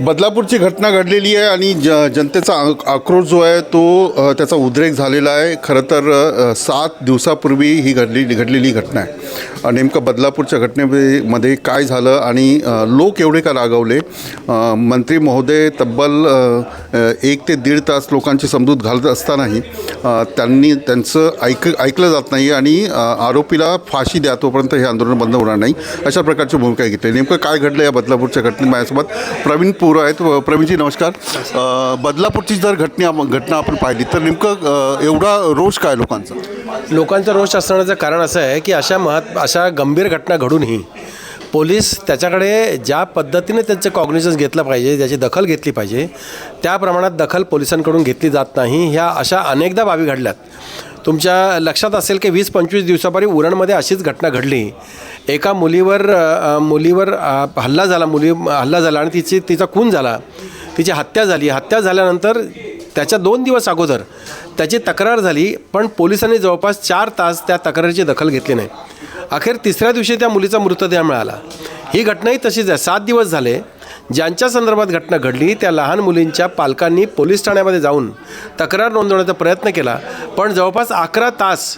बदलापूरची घटना घडलेली आहे आणि ज जनतेचा आक्रोश जो आहे तो त्याचा उद्रेक झालेला आहे. खरं तर सात दिवसापूर्वी ही घडली घडलेली घटना आहे. नेमकं बदलापूरच्या घटनेमध्ये मध्ये काय झालं आणि लोक एवढे का रागावले? मंत्री महोदय तब्बल एक ते दीड तास लोकांची समजूत घालत असतानाही त्यांनी त्यांचं ऐक ऐकलं जात नाही आणि आरोपीला फाशी द्या तोपर्यंत हे आंदोलन बंद होणार नाही अशा प्रकारची भूमिका घेतली. नेमकं काय घडलं या बदलापूरच्या घटनेत माझ्यासोबत प्रवीण पूर आहेत. प्रवीणजी नमस्कार. अ, बदलापूरची जर घटना घटना आपण पाहिली तर नेमकं अ, एवढा रोष काय लोकांचा? लोकांचा रोष असण्याचं कारण असं आहे की अशा महत् अशा गंभीर घटना घडूनही पोलीस त्याच्याकडे ज्या पद्धतीने त्यांचं कॉग्निझन्स घेतलं पाहिजे ज्याची दखल घेतली पाहिजे त्या प्रमाणात दखल पोलिसांकडून घेतली जात नाही. ह्या अशा अनेकदा बाबी घडल्यात. तुमच्या लक्षात असेल की वीस पंचवीस दिवसापूर्वी उरणमध्ये अशीच घटना घडली. एका मुलीवर मुलीवर हल्ला झाला मुली हल्ला झाला आणि तिची तिचा खून झाला. तिची हत्या झाली. हत्या झाल्यानंतर त्याच्या दोन दिवस अगोदर त्याची तक्रार झाली पण पोलिसांनी जवळपास चार तास त्या तक्रारीची दखल घेतली नाही. अखेर तिसऱ्या दिवशी त्या मुलीचा मृतदेह मिळाला. ही घटनाही तशीच आहे. सात दिवस झाले. ज्यांच्या संदर्भात घटना घडली त्या लहान मुलींच्या पालकांनी पोलीस ठाण्यामध्ये जाऊन तक्रार नोंदवण्याचा प्रयत्न केला. पण जवळपास अकरा तास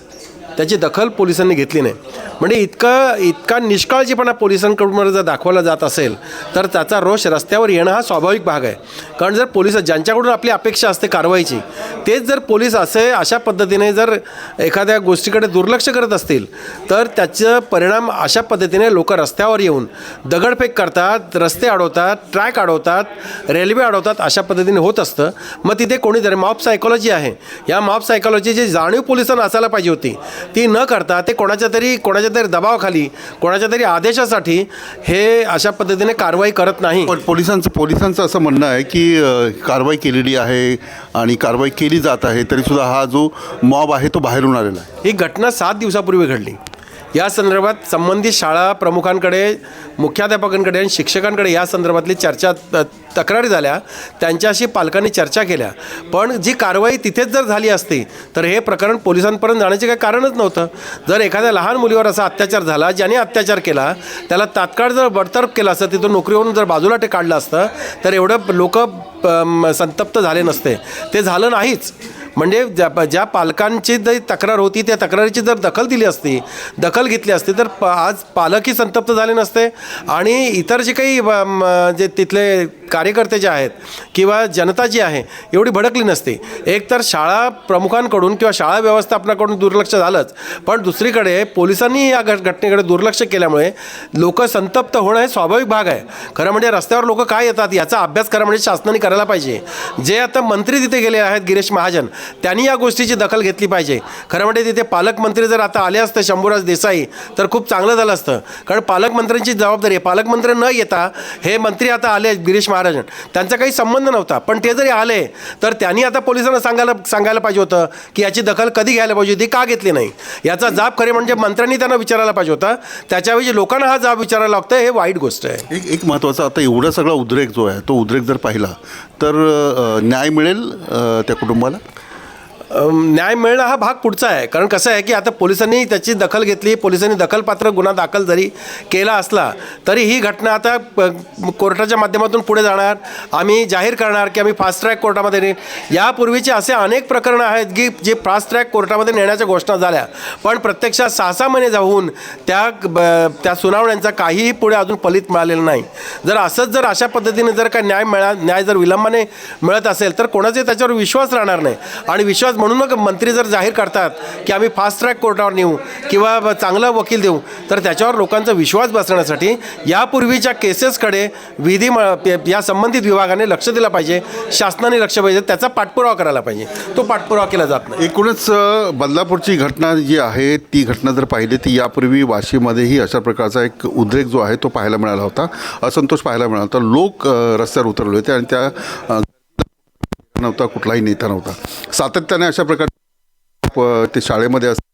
त्याची दखल पोलिसांनी घेतली नाही. म्हणजे इतकं इतका निष्काळजीपणा पोलिसांकडून जर दाखवला जात असेल तर त्याचा रोष रस्त्यावर येणं हा स्वाभाविक भाग आहे. कारण जर पोलीस ज्यांच्याकडून आपली अपेक्षा असते कारवाईची तेच जर पोलीस असे अशा पद्धतीने जर एखाद्या गोष्टीकडे दुर्लक्ष करत असतील तर त्याचं परिणाम अशा पद्धतीने लोक रस्त्यावर येऊन दगडफेक करतात रस्ते अडवतात ट्रॅक अडवतात रेल्वे अडवतात अशा पद्धतीने होत असतं. मग तिथे कोणीतरी मॉब सायकॉलॉजी आहे. या मॉब सायकॉलॉजीची जाणीव पोलिसांना असायला पाहिजे होती. ती न करता ते कोणाच्या तरी कोणाच्या तरी दबावाखाली कोणाच्या तरी आदेशासाठी हे अशा पद्धतीने कारवाई करत नाही. पण पोलिसांचं पोलिसांचं असं म्हणणं आहे की अ, कारवाई केलेली आहे आणि कारवाई केली जात आहे तरीसुद्धा हा जो मॉब आहे तो बाहेरून आलेला आहे. ही घटना सात दिवसापूर्वी घडली. या संदर्भात संबंधित शाळा प्रमुखांकडे मुख्याध्यापकांकडे आणि शिक्षकांकडे या संदर्भातली चर्चा त- तक्रारी झाल्या. त्यांच्याशी पालकांनी चर्चा केल्या. पण जी कारवाई तिथेच जर झाली असती तर हे प्रकरण पोलिसांपर्यंत जाण्याचे काही कारणच नव्हतं. जर एखाद्या लहान मुलीवर असा अत्याचार झाला ज्याने अत्याचार केला त्याला तात्काळ जर बडतर्फ केलं असतं तिथून नोकरीवरून जर बाजूला ते काढलं असतं तर एवढं लोक संतप्त झाले नसते. ते झालं नाहीच. म्हणजे ज्या ज्या पालकांची जी तक्रार होती त्या तक्रारीची जर दखल दिली असती दखल घेतली असती तर प आज पालकही संतप्त झाले नसते. आणि इतर जे काही जे तिथले कार्यकर्ते जे आहेत किंवा जनता जी आहे एवढी भडकली नसते. एकतर शाळा प्रमुखांकडून किंवा शाळा व्यवस्थापनाकडून दुर्लक्ष झालंच पण दुसरीकडे पोलिसांनी या घट घटनेकडे दुर्लक्ष केल्यामुळे लोक संतप्त होणं हे स्वाभाविक भाग आहे. खरं म्हणजे रस्त्यावर लोक काय येतात याचा अभ्यास करा म्हणजे शासनाने करायला पाहिजे. जे आता मंत्री तिथे गेले आहेत गिरीश महाजन त्यांनी या गोष्टीची दखल घेतली पाहिजे. खरं म्हणजे तिथे पालकमंत्री जर आता आले असते शंभूराज देसाई तर खूप चांगलं झालं असतं. कारण पालकमंत्र्यांची जबाबदारी आहे. पालकमंत्री न येता हे मंत्री आता आले गिरीश महाराजन. त्यांचा काही संबंध नव्हता. पण ते जरी आले तर त्यांनी आता पोलिसांना सांगायला सांगायला पाहिजे होतं की याची दखल कधी घ्यायला पाहिजे होती का घेतली नाही. याचा जाब खरे म्हणजे मंत्र्यांनी त्यांना विचारायला पाहिजे होता. त्याच्याऐवजी लोकांना हा जाब विचारायला लागतं हे वाईट गोष्ट आहे. एक एक महत्त्वाचा आता एवढा सगळा उद्रेक जो आहे तो उद्रेक जर पाहिला तर न्याय मिळेल त्या कुटुंबाला? न्याय मिळणं हा भाग पुढचा आहे. कारण कसं आहे की आता पोलिसांनी त्याची दखल घेतली पोलिसांनी दखलपात्र गुन्हा दाखल जरी केला असला तरी ही घटना आता प- कोर्टाच्या माध्यमातून पुढे जाणार. आम्ही जाहीर करणार की आम्ही फास्ट ट्रॅक कोर्टामध्ये नेईन यापूर्वीचे असे अनेक प्रकरणं आहेत की जे फास्ट ट्रॅक कोर्टामध्ये नेण्याच्या घोषणा झाल्या. पण प्रत्यक्षात सहा सहा महिने जाऊन त्या ब- त्या सुनावण्यांचा काहीही पुढे अजून फलित मिळालेलं नाही. जर असंच जर अशा पद्धतीने जर का न्याय मिळा न्याय जर विलंबाने मिळत असेल तर कोणाचाही त्याच्यावर विश्वास राहणार नाही. आणि विश्वास म्हणून मग मंत्री जर जाहीर करतात की आम्ही फास्ट ट्रॅक कोर्टावर नेऊ किंवा चांगला वकील देऊ तर त्याच्यावर लोकांचा विश्वास बसण्यासाठी यापूर्वीच्या केसेसकडे विधी म- या संबंधित विभागाने लक्ष दिलं पाहिजे शासनाने लक्ष पाहिजे त्याचा पाठपुरावा करायला पाहिजे. तो पाठपुरावा केला जात नाही. एकूणच बदलापूरची घटना जी आहे ती घटना जर पाहिली ती यापूर्वी वाशीमध्येही अशा प्रकारचा एक उद्रेक जो आहे तो पाहायला मिळाला होता. असंतोष पाहायला मिळाला होता. लोक रस्त्यावर उतरले होते आणि त्या नव्हता कुठलाही नेता नव्हता. सातत्याने अशा प्रकार प- ते शाळेमध्ये असतात.